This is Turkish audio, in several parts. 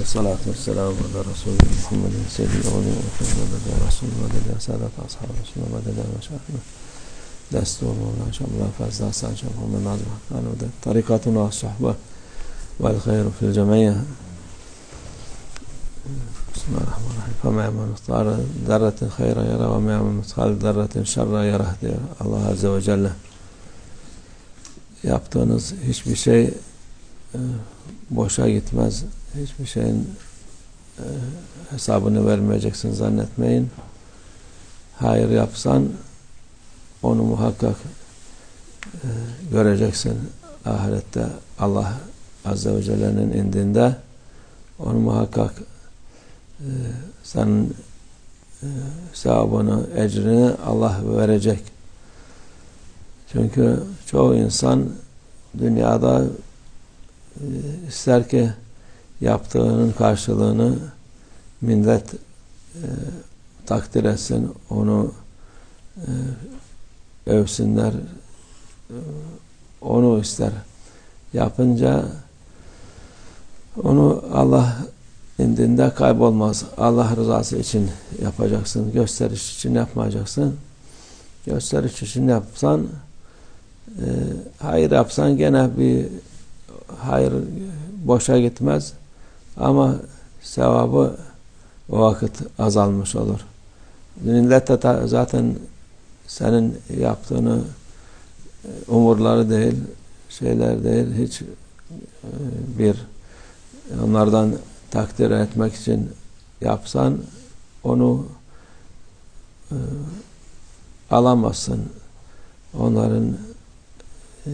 والصلاة والسلام على رسول محمد سيد الأولين والآخرين مدد يا رسول مدد يا سادة أصحاب رسول مدد يا مشايخنا دستور إن شاء الله فاز داستان شاء الله من نازل كانوا طريقتنا الصحبة والخير في الجميع بسم الله الرحمن الرحيم فما يعمل مثقال ذرة خيرا يرى وما يعمل مثقال ذرة شرا يره diyor Allah Azze ve Celle. Yaptığınız hiçbir şey e, boşa gitmez. Hiçbir şeyin e, hesabını vermeyeceksin zannetmeyin. Hayır yapsan onu muhakkak e, göreceksin ahirette Allah Azze ve Celle'nin indinde onu muhakkak e, senin e, sevabını, ecrini Allah verecek. Çünkü çoğu insan dünyada e, ister ki yaptığının karşılığını millet e, takdir etsin, onu e, övsünler, e, onu ister. Yapınca onu Allah indinde kaybolmaz. Allah rızası için yapacaksın. Gösteriş için yapmayacaksın. Gösteriş için yapsan e, hayır yapsan gene bir hayır boşa gitmez. Ama sevabı o vakit azalmış olur. Millet de zaten senin yaptığını e, umurları değil, şeyler değil, hiç e, bir onlardan takdir etmek için yapsan onu e, alamazsın. Onların e,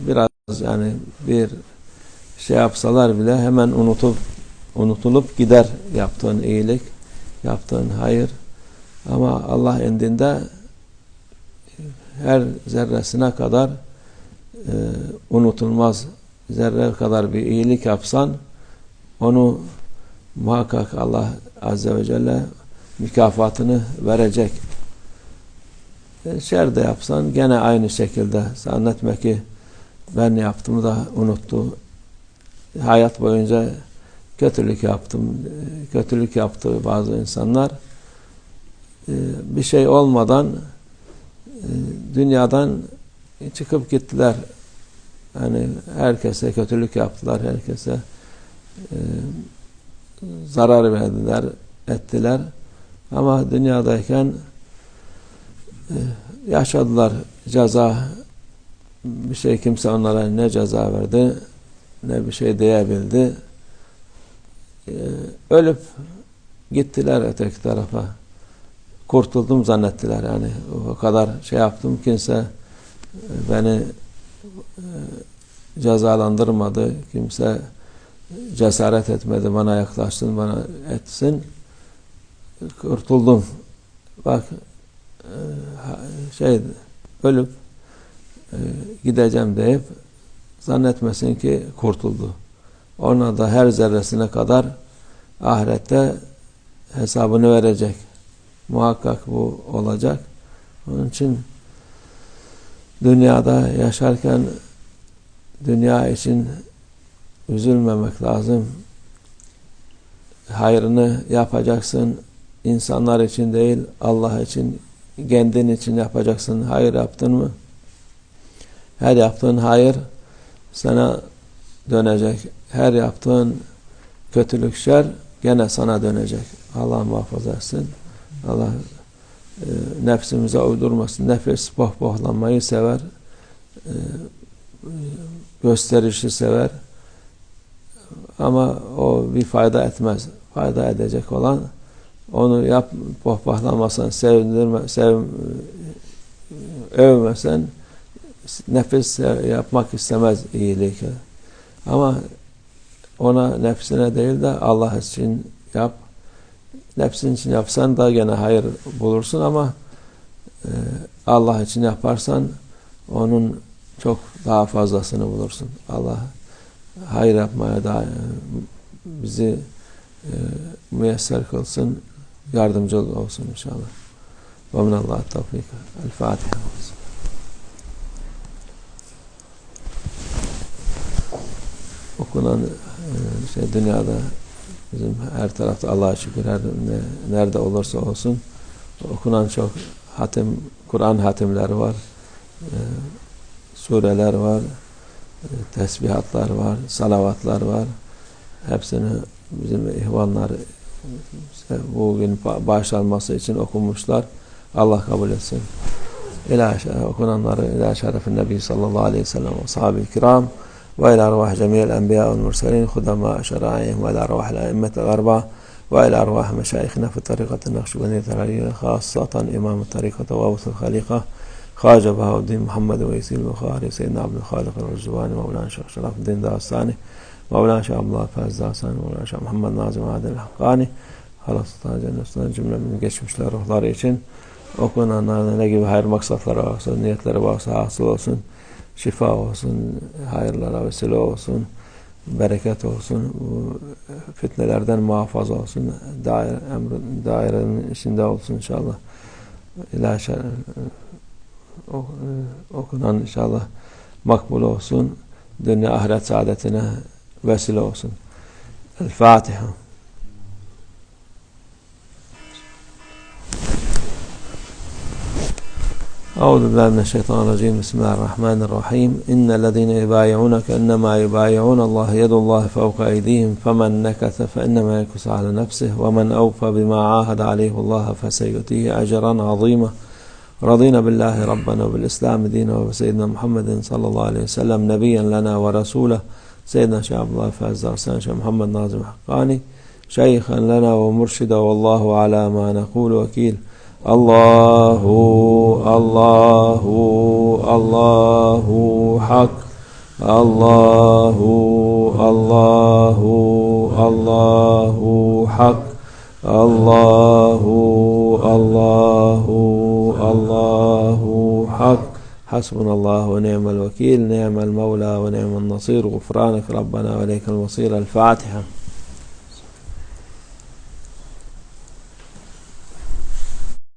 biraz yani bir şey yapsalar bile hemen unutup unutulup gider yaptığın iyilik, yaptığın hayır. Ama Allah indinde her zerresine kadar e, unutulmaz zerre kadar bir iyilik yapsan onu muhakkak Allah Azze ve Celle mükafatını verecek. E, şer de yapsan gene aynı şekilde zannetme ki ben yaptım da unuttu. Hayat boyunca kötülük yaptım. E, kötülük yaptı bazı insanlar. E, bir şey olmadan dünyadan çıkıp gittiler. Yani herkese kötülük yaptılar. Herkese zarar verdiler, ettiler. Ama dünyadayken yaşadılar ceza bir şey kimse onlara ne ceza verdi ne bir şey diyebildi. Ölüp gittiler öteki tarafa. Kurtuldum zannettiler yani. O kadar şey yaptım kimse beni cezalandırmadı. Kimse cesaret etmedi. Bana yaklaştın bana etsin. Kurtuldum. Bak şey ölüp gideceğim deyip zannetmesin ki kurtuldu. Ona da her zerresine kadar ahirette hesabını verecek. Muhakkak bu olacak. Onun için dünyada yaşarken dünya için üzülmemek lazım. Hayrını yapacaksın. insanlar için değil, Allah için, kendin için yapacaksın. Hayır yaptın mı? Her yaptığın hayır sana dönecek. Her yaptığın kötülük şer gene sana dönecek. Allah muhafaza etsin. Allah e, nefsimize uydurmasın. Nefis pohpohlanmayı sever. E, gösterişi sever. Ama o bir fayda etmez. Fayda edecek olan onu yap pohpohlamasan, sevindirme, sev, övmesen nefis yapmak istemez iyilik. Ama ona nefsine değil de Allah için yap. Nefsin için yapsan da gene hayır bulursun ama e, Allah için yaparsan onun çok daha fazlasını bulursun. Allah hayır yapmaya da bizi e, müyesser kılsın, yardımcı olsun inşallah. Ve minallah tevfik. El Fatiha. Okunan Ee, şey dünyada bizim her tarafta Allah'a şükür her ne- nerede olursa olsun okunan çok hatim Kur'an hatimleri var. Ee, sureler var. e, tesbihatlar var, salavatlar var. Hepsini bizim ihvanlar işte bugün ba- bağışlanması için okumuşlar. Allah kabul etsin. Şe- okunanları ilâ şerefin Nebi sallallahu aleyhi ve sellem ve sahabe-i kiram وإلى أرواح جميع الأنبياء والمرسلين خدماء شرائعهم وإلى أرواح الأئمة الأربعة وإلى أرواح مشايخنا في طريقة النقشبندية الثرية خاصة إمام الطريقة وابوس الخليقة خواجة بهاء الدين محمد ويسير البخاري سيدنا عبد الخالق الرجواني مولانا شيخ شرف الدين داستاني مولانا شيخ عبد الله فاز داستاني مولانا شيخ محمد ناظم عادل الحقاني خلاص cennet cümle geçmişler ruhları için okunan, ne gibi hayır المقصد olsun, niyetleri varsa hasıl olsun. Şifa olsun, hayırlara vesile olsun, bereket olsun, fitnelerden muhafaza olsun, daire, emrin, dairenin içinde olsun inşallah. İlahi o- e, okunan inşallah makbul olsun. Dünya ahiret saadetine vesile olsun. El Fatiha. أعوذ بالله من الشيطان الرجيم. بسم الله الرحمن الرحيم. إن الذين يبايعونك إنما يبايعون الله يد الله فوق أيديهم. فمن نكث فإنما ينكث على نفسه ومن أوفى بما عاهد عليه الله فسيؤتيه أجرا عظيما. رضينا بالله ربنا وبالإسلام دينا وبسيدنا محمد صلى الله عليه وسلم نبيا لنا ورسولا سيدنا شيخ عبد الله فاز درسان شيخ محمد ناظم حقاني شيخا لنا ومرشدا والله على ما نقول وكيل. الله الله الله حق الله الله الله حق الله الله الله حق حسبنا الله ونعم الوكيل نعم المولى ونعم النصير غفرانك ربنا وإليك المصير الفاتحة